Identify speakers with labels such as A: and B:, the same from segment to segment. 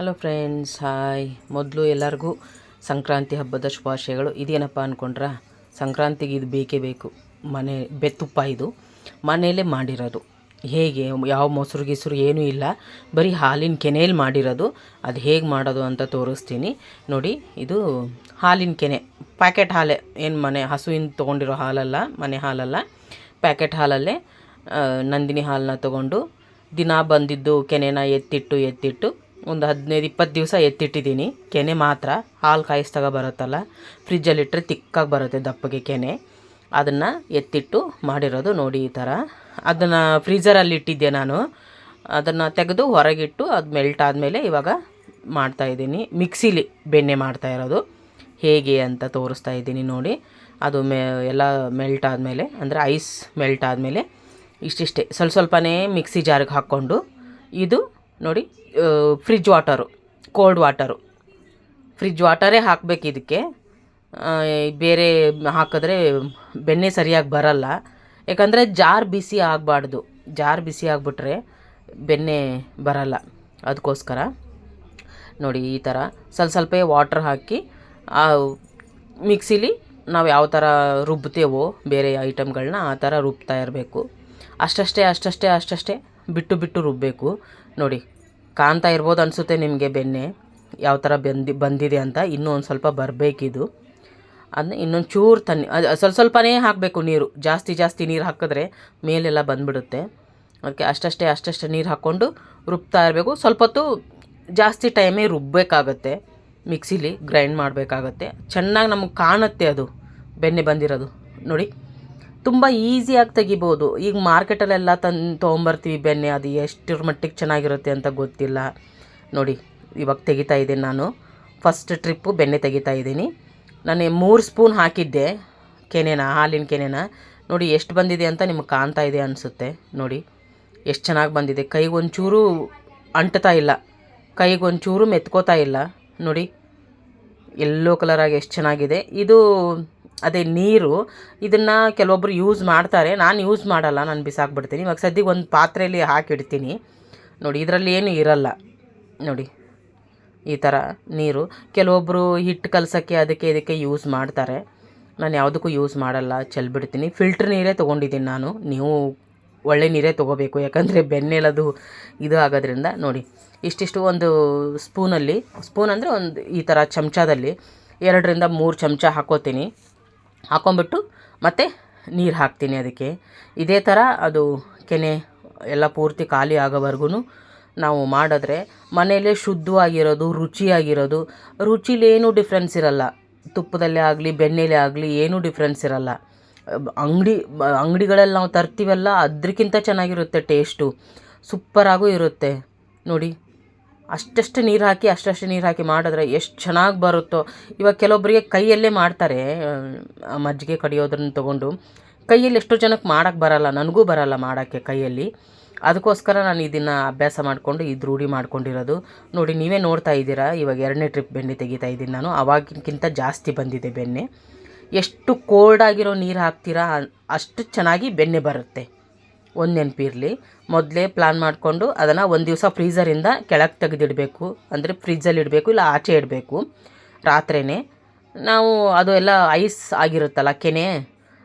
A: Hello friends hi ಮೊದಲು ಎಲ್ಲರಿಗೂ ಸಂಕ್ರಾಂತಿ ಹಬ್ಬದ ಶುಭಾಶಯಗಳು. ಇದೇನಪ್ಪ ಅಂದ್ಕೊಂಡ್ರ ಸಂಕ್ರಾಂತಿಗೆ ಇದು ಬೇಕೇ ಬೇಕು. ಮನೆ, ಬೆತ್ತುಪ್ಪ ಇದು. ಮನೆಯಲ್ಲೇ ಮಾಡಿರೋದು. ಹೇಗೆ, ಯಾವ ಮೊಸರು ಗಿಸರು ಏನೂ ಇಲ್ಲ. ಬರೀ ಹಾಲಿನ ಕೆನೆಯಲ್ಲಿ ಮಾಡಿರೋದು. ಅದು ಹೇಗೆ ಮಾಡೋದು ಅಂತ ತೋರಿಸ್ತೀನಿ. ನೋಡಿ, ಇದು ಹಾಲಿನ ಕೆನೆ. ಪ್ಯಾಕೆಟ್ ಹಾಲೇ. ಏನು ಮನೆ, ಹಸುವಿನ ತೊಗೊಂಡಿರೋ ಹಾಲಲ್ಲ, ಮನೆ ಹಾಲಲ್ಲ. ಪ್ಯಾಕೆಟ್ ಹಾಲಲ್ಲೇ ನಂದಿನಿ ಹಾಲನ್ನ ತೊಗೊಂಡು ದಿನ ಬಂದಿದ್ದು ಕೆನೆನ ಎತ್ತಿಟ್ಟು ಎತ್ತಿಟ್ಟು ಒಂದು ಹದಿನೈದು, ಇಪ್ಪತ್ತು ದಿವಸ ಎತ್ತಿಟ್ಟಿದ್ದೀನಿ. ಕೆನೆ ಮಾತ್ರ, ಹಾಲು ಕಾಯಿಸ್ದಾಗ ಬರುತ್ತಲ್ಲ ಫ್ರಿಜ್ಜಲ್ಲಿಟ್ಟರೆ ತಿಕ್ಕಾಗಿ ಬರುತ್ತೆ ದಪ್ಪಗೆ ಕೆನೆ. ಅದನ್ನು ಎತ್ತಿಟ್ಟು ಮಾಡಿರೋದು ನೋಡಿ ಈ ಥರ ಅದನ್ನು ಫ್ರೀಝರಲ್ಲಿ ಇಟ್ಟಿದ್ದೆ ನಾನು. ಅದನ್ನು ತೆಗೆದು ಹೊರಗಿಟ್ಟು ಅದು ಮೆಲ್ಟ್ ಆದಮೇಲೆ ಇವಾಗ ಮಾಡ್ತಾಯಿದ್ದೀನಿ ಮಿಕ್ಸಿಲಿ ಬೆಣ್ಣೆ ಮಾಡ್ತಾ ಇರೋದು. ಹೇಗೆ ಅಂತ ತೋರಿಸ್ತಾ ಇದ್ದೀನಿ ನೋಡಿ. ಅದು ಮೆ, ಎಲ್ಲ ಮೆಲ್ಟ್ ಆದಮೇಲೆ, ಅಂದರೆ ಐಸ್ ಮೆಲ್ಟ್ ಆದಮೇಲೆ ಇಷ್ಟಿಷ್ಟೇ. ಸ್ವಲ್ಪ ಸ್ವಲ್ಪನೇ ಮಿಕ್ಸಿ ಜಾರಿಗೆ ಹಾಕ್ಕೊಂಡು, ಇದು ನೋಡಿ fridge water cold water fridge ವಾಟರೇ ಹಾಕಬೇಕು ಇದಕ್ಕೆ. ಬೇರೆ ಹಾಕಿದ್ರೆ ಬೆಣ್ಣೆ ಸರಿಯಾಗಿ ಬರಲ್ಲ. ಯಾಕಂದರೆ ಜಾರ್ ಬಿಸಿ ಆಗಬಾರ್ದು. ಜಾರ್ ಬಿಸಿ ಆಗಿಬಿಟ್ರೆ ಬೆಣ್ಣೆ ಬರಲ್ಲ. ಅದಕ್ಕೋಸ್ಕರ ನೋಡಿ ಈ ಥರ ಸ್ವಲ್ಪ ಸ್ವಲ್ಪ ವಾಟ್ರ್ ಹಾಕಿ ಮಿಕ್ಸಿಲಿ ನಾವು ಯಾವ ಥರ ರುಬ್ತೇವೋ ಬೇರೆ ಐಟಮ್ಗಳನ್ನ ಆ ಥರ ರುಬ್ತಾ ಇರಬೇಕು. ಅಷ್ಟಷ್ಟೇ ಅಷ್ಟಷ್ಟೇ ಅಷ್ಟಷ್ಟೇ ಬಿಟ್ಟು ಬಿಟ್ಟು ರುಬ್ಬಬೇಕು ನೋಡಿ, ಕಾಣ್ತಾ ಇರ್ಬೋದು ಅನಿಸುತ್ತೆ ನಿಮಗೆ ಬೆಣ್ಣೆ ಯಾವ ಥರ ಬೆಂದು, ಬಂದಿದೆ ಅಂತ. ಇನ್ನೂ ಒಂದು ಸ್ವಲ್ಪ ಬರಬೇಕಿದು. ಅದನ್ನ ಇನ್ನೊಂದು ಚೂರು ತನ್ನಿ, ಅದು ಸ್ವಲ್ಪ ಸ್ವಲ್ಪನೇ ಹಾಕಬೇಕು ನೀರು. ಜಾಸ್ತಿ ಜಾಸ್ತಿ ನೀರು ಹಾಕಿದ್ರೆ ಮೇಲೆಲ್ಲ ಬಂದುಬಿಡುತ್ತೆ. ಅದಕ್ಕೆ ಅಷ್ಟಷ್ಟೇ ಅಷ್ಟಷ್ಟೇ ನೀರು ಹಾಕ್ಕೊಂಡು ರುಬ್ತಾ ಇರಬೇಕು. ಸ್ವಲ್ಪ ಹೊತ್ತು ಜಾಸ್ತಿ ಟೈಮೇ ರುಬ್ಬಬೇಕಾಗತ್ತೆ ಮಿಕ್ಸಿಲಿ ಗ್ರೈಂಡ್ ಮಾಡಬೇಕಾಗತ್ತೆ. ಚೆನ್ನಾಗಿ ನಮಗೆ ಕಾಣುತ್ತೆ ಅದು ಬೆಣ್ಣೆ ಬಂದಿರೋದು. ನೋಡಿ. ತುಂಬ ಈಸಿಯಾಗಿ ತೆಗಿಬೋದು. ಈಗ ಮಾರ್ಕೆಟಲ್ಲೆಲ್ಲ ತಂದು ತೊಗೊಂಬರ್ತೀವಿ ಬೆಣ್ಣೆ ಅದು ಎಷ್ಟರ ಮಟ್ಟಿಗೆ ಚೆನ್ನಾಗಿರುತ್ತೆ ಅಂತ ಗೊತ್ತಿಲ್ಲ. ನೋಡಿ, ಇವಾಗ ತೆಗಿತಾ ಇದ್ದೀನಿ ನಾನು. ಫಸ್ಟ್ ಟ್ರಿಪ್ಪು ಬೆಣ್ಣೆ ತೆಗಿತಾ ಇದ್ದೀನಿ. ನಾನು ಮೂರು ಸ್ಪೂನ್ ಹಾಕಿದ್ದೆ, ಕೆನೆನ, ಹಾಲಿನ ಕೆನೆನ. ನೋಡಿ, ಎಷ್ಟು ಬಂದಿದೆ ಅಂತ ನಿಮಗೆ ಕಾಣ್ತಾ ಇದೆ ಅನಿಸುತ್ತೆ. ನೋಡಿ, ಎಷ್ಟು ಚೆನ್ನಾಗಿ ಬಂದಿದೆ. ಕೈಗೆ ಒಂಚೂರು ಅಂಟ್ತಾ ಇಲ್ಲ. ಕೈಗೆ ಒಂಚೂರು ಮೆತ್ಕೋತಾ ಇಲ್ಲ. ನೋಡಿ ಎಲ್ಲೋ ಕಲರಾಗಿ ಎಷ್ಟು ಚೆನ್ನಾಗಿದೆ. ಇದು ಅದೇ ನೀರು, ಇದನ್ನು ಕೆಲವೊಬ್ಬರು ಯೂಸ್ ಮಾಡ್ತಾರೆ. ನಾನು ಯೂಸ್ ಮಾಡಲ್ಲ, ನಾನು ಬಿಸಾಕ್ಬಿಡ್ತೀನಿ. ಇವಾಗ ಸದ್ಯಕ್ಕೆ ಒಂದು ಪಾತ್ರೆಯಲ್ಲಿ ಹಾಕಿಡ್ತೀನಿ. ನೋಡಿ, ಇದರಲ್ಲಿ ಏನು ಇರಲ್ಲ. ನೋಡಿ, ಈ ಥರ ನೀರು. ಕೆಲವೊಬ್ಬರು ಹಿಟ್ಟು ಕಲಸೋಕ್ಕೆ, ಅದಕ್ಕೆ ಇದಕ್ಕೆ ಯೂಸ್ ಮಾಡ್ತಾರೆ. ನಾನು ಯಾವುದಕ್ಕೂ ಯೂಸ್ ಮಾಡಲ್ಲ, ಚೆಲ್ಬಿಡ್ತೀನಿ. ಫಿಲ್ಟ್ರ್ ನೀರೇ ತೊಗೊಂಡಿದ್ದೀನಿ ನಾನು. ನೀವು ಒಳ್ಳೆ ನೀರೇ ತೊಗೋಬೇಕು. ಯಾಕಂದರೆ ಬೆನ್ನೆಲದು ಇದು ಆಗೋದ್ರಿಂದ. ನೋಡಿ, ಇಷ್ಟಿಷ್ಟು ಒಂದು ಸ್ಪೂನಲ್ಲಿ ಸ್ಪೂನ್ ಅಂದರೆ ಒಂದು ಈ ಥರ ಚಮಚದಲ್ಲಿ, ಎರಡರಿಂದ ಮೂರು ಚಮಚ ಹಾಕೋತೀನಿ. ಹಾಕೊಂಬಿಟ್ಟು ಮತ್ತೆ ನೀರು ಹಾಕ್ತೀನಿ ಅದಕ್ಕೆ. ಇದೇ ಥರ ಅದು ಕೆನೆ ಎಲ್ಲ ಪೂರ್ತಿ ಖಾಲಿ ಆಗೋವರೆಗೂ ನಾವು ಮಾಡಿದ್ರೆ ಮನೆಯಲ್ಲೇ ಶುದ್ಧವಾಗಿರೋದು, ರುಚಿಯಾಗಿರೋದು, ರುಚಿಲೇನು ಡಿಫ್ರೆನ್ಸ್ ಇರಲ್ಲ. ತುಪ್ಪದಲ್ಲೇ ಆಗಲಿ, ಬೆಣ್ಣೆಲೇ ಆಗಲಿ ಏನೂ ಡಿಫ್ರೆನ್ಸ್ ಇರಲ್ಲ. ಅಂಗಡಿ, ಅಂಗಡಿಗಳಲ್ಲಿ ನಾವು ತರ್ತೀವಲ್ಲ ಅದಕ್ಕಿಂತ ಚೆನ್ನಾಗಿರುತ್ತೆ ಟೇಸ್ಟು ಸೂಪರಾಗೂ ಇರುತ್ತೆ. ನೋಡಿ. ಅಷ್ಟಷ್ಟು ನೀರು ಹಾಕಿ, ಅಷ್ಟಷ್ಟು ನೀರು ಹಾಕಿ ಮಾಡಿದ್ರೆ ಎಷ್ಟು ಚೆನ್ನಾಗಿ ಬರುತ್ತೋ. ಇವಾಗ ಕೆಲವೊಬ್ಬರಿಗೆ ಕೈಯಲ್ಲೇ ಮಾಡ್ತಾರೆ ಮಜ್ಜಿಗೆ ಕಡಿಯೋದನ್ನು ತೊಗೊಂಡು. ಕೈಯಲ್ಲಿ ಎಷ್ಟೋ ಜನಕ್ಕೆ ಮಾಡೋಕ್ಕೆ ಬರಲ್ಲ, ನನಗೂ ಬರಲ್ಲ ಮಾಡೋಕ್ಕೆ ಕೈಯಲ್ಲಿ. ಅದಕ್ಕೋಸ್ಕರ ನಾನು ಇದನ್ನು ಅಭ್ಯಾಸ ಮಾಡಿಕೊಂಡು, ಇದು ರೂಢಿ ಮಾಡ್ಕೊಂಡಿರೋದು. ನೋಡಿ, ನೀವೇ ನೋಡ್ತಾ ಇದ್ದೀರಾ, ಇವಾಗ ಎರಡನೇ ಟ್ರಿಪ್ ಬೆಣ್ಣೆ ತೆಗಿತಾ ಇದ್ದೀನಿ ನಾನು. ಅವಾಗಿನಕ್ಕಿಂತ ಜಾಸ್ತಿ ಬಂದಿದೆ ಬೆಣ್ಣೆ. ಎಷ್ಟು ಕೋಲ್ಡ್ ಆಗಿರೋ ನೀರು ಹಾಕ್ತೀರಾ, ಅಷ್ಟು ಚೆನ್ನಾಗಿ ಬೆಣ್ಣೆ ಬರುತ್ತೆ. ಒಂದು ನೆನಪಿರಲಿ. ಮೊದಲೇ ಪ್ಲಾನ್ ಮಾಡಿಕೊಂಡು ಅದನ್ನು ಒಂದು ದಿವಸ ಫ್ರೀಝರಿಂದ ಕೆಳಗೆ ತೆಗೆದಿಡಬೇಕು. ಅಂದರೆ ಫ್ರಿಜ್ಜಲ್ಲಿ ಇಡಬೇಕು, ಇಲ್ಲ ಆಚೆ ಇಡಬೇಕು. ರಾತ್ರಿಯೇ ನಾವು ಅದು ಎಲ್ಲ ಐಸ್ ಆಗಿರುತ್ತಲ್ಲ ಕೆನೆ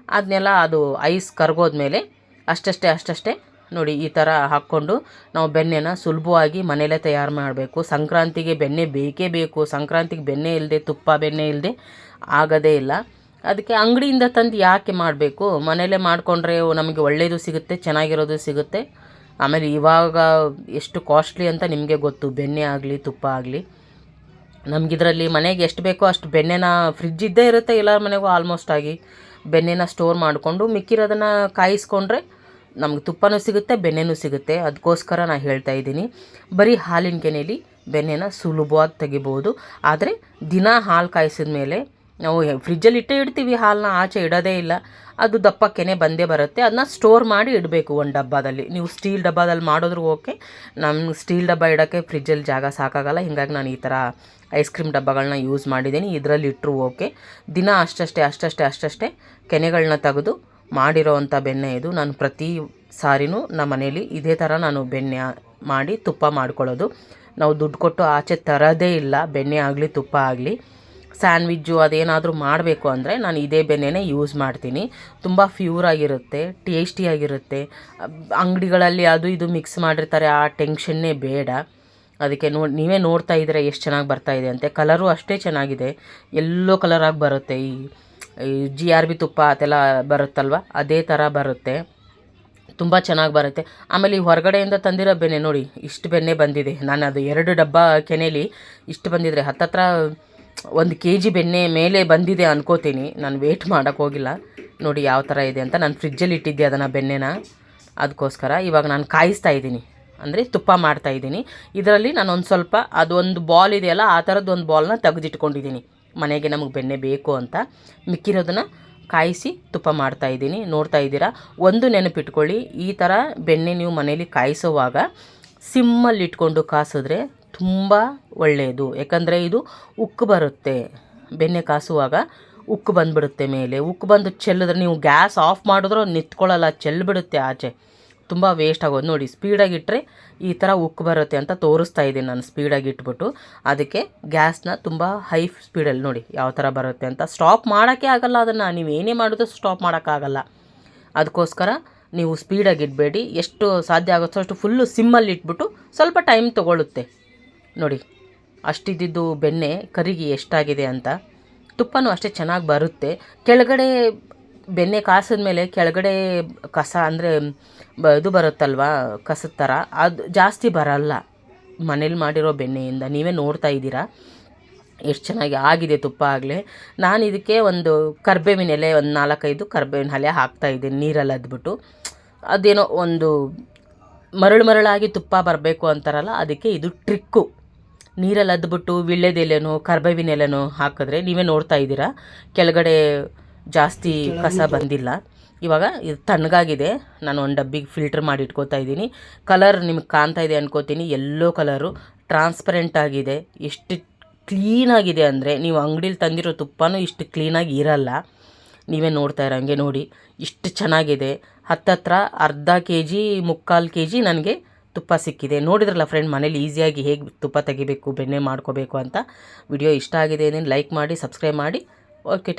A: ಅದನ್ನೆಲ್ಲ ಅದು ಐಸ್ ಕರಗೋದ್ಮೇಲೆ ಅಷ್ಟಷ್ಟೇ ಅಷ್ಟಷ್ಟೇ ನೋಡಿ ಈ ಥರ ಹಾಕ್ಕೊಂಡು ನಾವು ಬೆಣ್ಣೆನ ಸುಲಭವಾಗಿ ಮನೆಯಲ್ಲೇ ತಯಾರು ಮಾಡಬೇಕು. ಸಂಕ್ರಾಂತಿಗೆ ಬೆಣ್ಣೆ ಬೇಕೇ ಬೇಕು. ಸಂಕ್ರಾಂತಿಗೆ ಬೆಣ್ಣೆ ಇಲ್ಲದೆ ತುಪ್ಪ ಬೆಣ್ಣೆ ಇಲ್ಲದೆ ಆಗೋದೇ ಇಲ್ಲ. ಅದಕ್ಕೆ ಅಂಗಡಿಯಿಂದ ತಂದು ಯಾಕೆ ಮಾಡಬೇಕು? ಮನೆಯಲ್ಲೇ ಮಾಡಿಕೊಂಡ್ರೆ ನಮಗೆ ಒಳ್ಳೆಯದು ಸಿಗುತ್ತೆ, ಚೆನ್ನಾಗಿರೋದು ಸಿಗುತ್ತೆ. ಆಮೇಲೆ ಇವಾಗ ಎಷ್ಟು ಕಾಸ್ಟ್ಲಿ ಅಂತ ನಿಮಗೆ ಗೊತ್ತು. ಬೆಣ್ಣೆ ಆಗಲಿ, ತುಪ್ಪ ಆಗಲಿ. ನಮಗಿದ್ರಲ್ಲಿ ಮನೆಗೆ ಎಷ್ಟು ಬೇಕೋ ಅಷ್ಟು ಬೆಣ್ಣೆನ ಫ್ರಿಜ್ ಇದ್ದೇ ಇರುತ್ತೆ ಎಲ್ಲರ ಮನೆಗೂ ಆಲ್ಮೋಸ್ಟ್ ಆಗಿ. ಬೆಣ್ಣೆನ ಸ್ಟೋರ್ ಮಾಡಿಕೊಂಡು ಮಿಕ್ಕಿರೋದನ್ನು ಕಾಯಿಸ್ಕೊಂಡ್ರೆ ನಮ್ಗೆ ತುಪ್ಪನೂ ಸಿಗುತ್ತೆ, ಬೆಣ್ಣೆನೂ ಸಿಗುತ್ತೆ. ಅದಕ್ಕೋಸ್ಕರ ನಾನು ಹೇಳ್ತಾ ಇದ್ದೀನಿ. ಬರೀ ಹಾಲಿನ ಕೆನೆಯಲ್ಲಿ ಬೆಣ್ಣೆನ ಸುಲಭವಾಗಿ ತೆಗಿಬೋದು. ಆದರೆ ದಿನ ಹಾಲು ಕಾಯಿಸಿದ ಮೇಲೆ ನಾವು ಫ್ರಿಜ್ಜಲ್ಲಿ ಇಟ್ಟೇ ಇಡ್ತೀವಿ ಹಾಲನ್ನ ಆಚೆ ಇಡೋದೇ ಇಲ್ಲ. ಅದು ದಪ್ಪ ಕೆನೆ ಬಂದೇ ಬರುತ್ತೆ. ಅದನ್ನ ಸ್ಟೋರ್ ಮಾಡಿ ಇಡಬೇಕು ಒಂದು ಡಬ್ಬದಲ್ಲಿ. ನೀವು ಸ್ಟೀಲ್ ಡಬ್ಬದಲ್ಲಿ ಮಾಡಿದ್ರು ಓಕೆ ನಮ್ಮ ಸ್ಟೀಲ್ ಡಬ್ಬ ಇಡೋಕ್ಕೆ ಫ್ರಿಜ್ಜಲ್ಲಿ ಜಾಗ ಸಾಕಾಗಲ್ಲ. ಹೀಗಾಗಿ ನಾನು ಈ ಥರ ಐಸ್ ಕ್ರೀಮ್ ಡಬ್ಬಗಳನ್ನ ಯೂಸ್ ಮಾಡಿದ್ದೀನಿ. ಇದರಲ್ಲಿ ಇಟ್ಟರು ಓಕೆ ದಿನ ಅಷ್ಟಷ್ಟೇ ಅಷ್ಟಷ್ಟೇ ಅಷ್ಟಷ್ಟೇ ಕೆನೆಗಳನ್ನ ತೆಗೆದು ಮಾಡಿರೋವಂಥ ಬೆಣ್ಣೆ ಇದು. ನಾನು ಪ್ರತಿ ಸಾರಿನೂ ನಮ್ಮ ಮನೇಲಿ ಇದೇ ಥರ ನಾನು ಬೆಣ್ಣೆ ಮಾಡಿ ತುಪ್ಪ ಮಾಡ್ಕೊಳ್ಳೋದು. ನಾವು ದುಡ್ಡು ಕೊಟ್ಟು ಆಚೆ ತರೋದೇ ಇಲ್ಲ. ಬೆಣ್ಣೆ ಆಗಲಿ, ತುಪ್ಪ ಆಗಲಿ. ಸ್ಯಾಂಡ್ವಿಜ್ಜು ಅದೇನಾದರೂ ಮಾಡಬೇಕು ಅಂದರೆ ನಾನು ಇದೇ ಬೆಣ್ಣೆನೇ ಯೂಸ್ ಮಾಡ್ತೀನಿ. ತುಂಬ ಫ್ಯೂರ್ ಆಗಿರುತ್ತೆ ಟೇಸ್ಟಿಯಾಗಿರುತ್ತೆ ಅಂಗಡಿಗಳಲ್ಲಿ ಅದು ಇದು ಮಿಕ್ಸ್ ಮಾಡಿರ್ತಾರೆ, ಆ ಟೆನ್ಷನ್ನೇ ಬೇಡ. ಅದಕ್ಕೆ ನೋಡಿ ನೀವೇ ನೋಡ್ತಾ ಇದ್ದೀರ ಎಷ್ಟು ಚೆನ್ನಾಗಿ ಬರ್ತಾ ಇದೆ ಅಂತೆ. ಕಲರು ಅಷ್ಟೇ ಚೆನ್ನಾಗಿದೆ. ಎಲ್ಲೋ ಕಲರಾಗಿ ಬರುತ್ತೆ. ಈ ಈ ಜಿ ಆರ್ ಬಿ ತುಪ್ಪ ಅದೆಲ್ಲ ಬರುತ್ತಲ್ವ? ಅದೇ ಥರ ಬರುತ್ತೆ. ತುಂಬ ಚೆನ್ನಾಗಿ ಬರುತ್ತೆ. ಆಮೇಲೆ ಈ ಹೊರಗಡೆಯಿಂದ ತಂದಿರೋ ಬೆಣ್ಣೆ ನೋಡಿ, ಇಷ್ಟು ಬೆಣ್ಣೆ ಬಂದಿದೆ. ನಾನು ಅದು ಎರಡು ಡಬ್ಬ ಕೆನೆಲಿ ಇಷ್ಟು ಬಂದಿದ್ರೆ, ಹತ್ತತ್ರ ಒಂದು ಕೆ ಜಿ ಬೆಣ್ಣೆ ಮೇಲೆ ಬಂದಿದೆ ಅನ್ಕೋತೀನಿ. ನಾನು ವೇಟ್ ಹೋಗಿಲ್ಲ. ನೋಡಿ ಯಾವ ಥರ ಇದೆ ಅಂತ. ನಾನು ಫ್ರಿಜ್ಜಲ್ಲಿ ಇಟ್ಟಿದ್ದೆ ಅದನ್ನು ಬೆಣ್ಣೆನ. ಅದಕ್ಕೋಸ್ಕರ ಇವಾಗ ನಾನು ಕಾಯಿಸ್ತಾ ಇದ್ದೀನಿ. ಅಂದರೆ ತುಪ್ಪ ಮಾಡ್ತಾ ಇದ್ದೀನಿ. ಇದರಲ್ಲಿ ನಾನು ಒಂದು ಸ್ವಲ್ಪ ಅದೊಂದು ಬಾಲ್ ಇದೆಯಲ್ಲ, ಆ ಥರದ್ದು ಒಂದು ಬಾಲ್ನ ತೆಗೆದಿಟ್ಕೊಂಡಿದ್ದೀನಿ. ಮನೆಗೆ ನಮಗೆ ಬೆಣ್ಣೆ ಬೇಕು ಅಂತ. ಮಿಕ್ಕಿರೋದನ್ನು ಕಾಯಿಸಿ ತುಪ್ಪ ಮಾಡ್ತಾ ಇದ್ದೀನಿ. ನೋಡ್ತಾ ಇದ್ದೀರಾ? ಒಂದು ನೆನಪಿಟ್ಕೊಳ್ಳಿ. ಈ ಥರ ಬೆಣ್ಣೆ ನೀವು ಮನೇಲಿ ಕಾಯಿಸುವಾಗ ಸಿಮ್ಮಲ್ಲಿ ಇಟ್ಕೊಂಡು ಕಾಸಿದ್ರೆ ತುಂಬ ಒಳ್ಳೆಯದು. ಯಾಕಂದರೆ ಇದು ಉಕ್ಕು ಬರುತ್ತೆ. ಬೆಣ್ಣೆ ಕಾಸುವಾಗ ಉಕ್ಕು ಬಂದುಬಿಡುತ್ತೆ ಮೇಲೆ. ಉಕ್ಕು ಬಂದು ಚೆಲ್ಲಿದ್ರೆ ನೀವು ಗ್ಯಾಸ್ ಆಫ್ ಮಾಡಿದ್ರು ನಿಂತ್ಕೊಳ್ಳಲ್ಲ ಚೆಲ್ಲಿಬಿಡುತ್ತೆ ಆಚೆ. ತುಂಬ ವೇಸ್ಟ್ ಆಗೋದು. ನೋಡಿ ಸ್ಪೀಡಾಗಿಟ್ಟರೆ ಈ ಥರ ಉಕ್ಕು ಬರುತ್ತೆ ಅಂತ ತೋರಿಸ್ತಾ ಇದ್ದೀನಿ ನಾನು ಸ್ಪೀಡಾಗಿ ಇಟ್ಬಿಟ್ಟು. ಅದಕ್ಕೆ ಗ್ಯಾಸ್ನ ತುಂಬ ಹೈ ಸ್ಪೀಡಲ್ಲಿ ನೋಡಿ ಯಾವ ಥರ ಬರುತ್ತೆ ಅಂತ. ಸ್ಟಾಪ್ ಮಾಡೋಕ್ಕೆ ಆಗಲ್ಲ ಅದನ್ನು. ನೀವು ಏನೇ ಮಾಡಿದ್ರು ಸ್ಟಾಪ್ ಮಾಡೋಕ್ಕಾಗಲ್ಲ ಅದಕ್ಕೋಸ್ಕರ ನೀವು ಸ್ಪೀಡಾಗಿ ಇಡಬೇಡಿ. ಎಷ್ಟು ಸಾಧ್ಯ ಆಗುತ್ತೋ ಅಷ್ಟು ಫುಲ್ಲು ಸಿಮ್ಮಲ್ಲಿ ಇಟ್ಬಿಟ್ಟು ಸ್ವಲ್ಪ ಟೈಮ್ ತೊಗೊಳುತ್ತೆ. ನೋಡಿ, ಅಷ್ಟಿದ್ದಿದ್ದು ಬೆಣ್ಣೆ ಕರಿಗಿ ಎಷ್ಟಾಗಿದೆ ಅಂತ. ತುಪ್ಪನೂ ಅಷ್ಟೇ ಚೆನ್ನಾಗಿ ಬರುತ್ತೆ. ಕೆಳಗಡೆ ಬೆಣ್ಣೆ ಕಾಸಿದ ಮೇಲೆ ಕೆಳಗಡೆ ಕಸ ಅಂದರೆ ಬ ಇದು ಬರುತ್ತಲ್ವಾ, ಕಸದ ಥರ ಅದು ಜಾಸ್ತಿ ಬರಲ್ಲ. ಮನೇಲಿ ಮಾಡಿರೋ ಬೆಣ್ಣೆಯಿಂದ. ನೀವೇ ನೋಡ್ತಾ ಇದ್ದೀರಾ? ಎಷ್ಟು ಚೆನ್ನಾಗಿ ಆಗಿದೆ ತುಪ್ಪ ಆಗಲೇ. ನಾನು ಇದಕ್ಕೆ ಒಂದು ಕರ್ಬೇವಿನ ಎಲೆ, ಒಂದು ನಾಲ್ಕೈದು ಕರ್ಬೇವಿನ ಎಲೆ ಹಾಕ್ತಾ ಇದ್ದೀನಿ, ನೀರಲ್ಲಿ ಅದ್ಬಿಟ್ಟು. ಅದೇನೋ ಒಂದು ಮರಳು ಮರಳಾಗಿ ತುಪ್ಪ ಬರಬೇಕು ಅಂತಾರಲ್ಲ, ಅದಕ್ಕೆ ಇದು ಟ್ರಿಕ್ಕು ನೀರಲ್ಲಿ ಅದ್ಬಿಟ್ಟು ವಿಳ್ಳೆದೆಲೆನೋ ಕರ್ಬೇವಿನ ಎಲೆನೋ ಹಾಕಿದ್ರೆ ನೀವೇ ನೋಡ್ತಾ ಇದ್ದೀರಾ. ಕೆಳಗಡೆ ಜಾಸ್ತಿ ಕಸ ಬಂದಿಲ್ಲ. ಇವಾಗ ಇದು ತಣ್ಣಗಾಗಿದೆ. ನಾನು ಒಂದು ಡಬ್ಬಿಗೆ ಫಿಲ್ಟರ್ ಮಾಡಿ ಇಟ್ಕೋತಾ ಇದ್ದೀನಿ. ಕಲರ್ ನಿಮ್ಗೆ ಕಾಣ್ತಾ ಇದೆ ಅನ್ಕೋತೀನಿ. Yellow colour. ಟ್ರಾನ್ಸ್ಪರೆಂಟ್ ಆಗಿದೆ. ಎಷ್ಟು ಕ್ಲೀನಾಗಿದೆ ಅಂದರೆ ನೀವು ಅಂಗಡೀಲಿ ತಂದಿರೋ ತುಪ್ಪನೂ ಇಷ್ಟು ಕ್ಲೀನಾಗಿ ಇರಲ್ಲ. ನೀವೇ ನೋಡ್ತಾ ಇರೋಂಗೆ ನೋಡಿ. ಇಷ್ಟು ಚೆನ್ನಾಗಿದೆ. ಹತ್ತತ್ರ ಅರ್ಧ ಕೆ ಜಿ ಮುಕ್ಕಾಲು ಕೆ ಜಿ ನನಗೆ ತುಪ್ಪ ಸಿಕ್ಕಿದೆ. ನೋಡಿದ್ರಲ್ಲ ಫ್ರೆಂಡ್ ಮನೇಲಿ ಈಸಿಯಾಗಿ ಹೇಗೆ ತುಪ್ಪ ತೆಗಿಬೇಕು, ಬೆಣ್ಣೆ ಮಾಡ್ಕೋಬೇಕು ಅಂತ. ವಿಡಿಯೋ ಇಷ್ಟ ಆಗಿದೆ ಲೈಕ್ ಮಾಡಿ ಸಬ್ಸ್ಕ್ರೈಬ್ ಮಾಡಿ. ಓಕೆ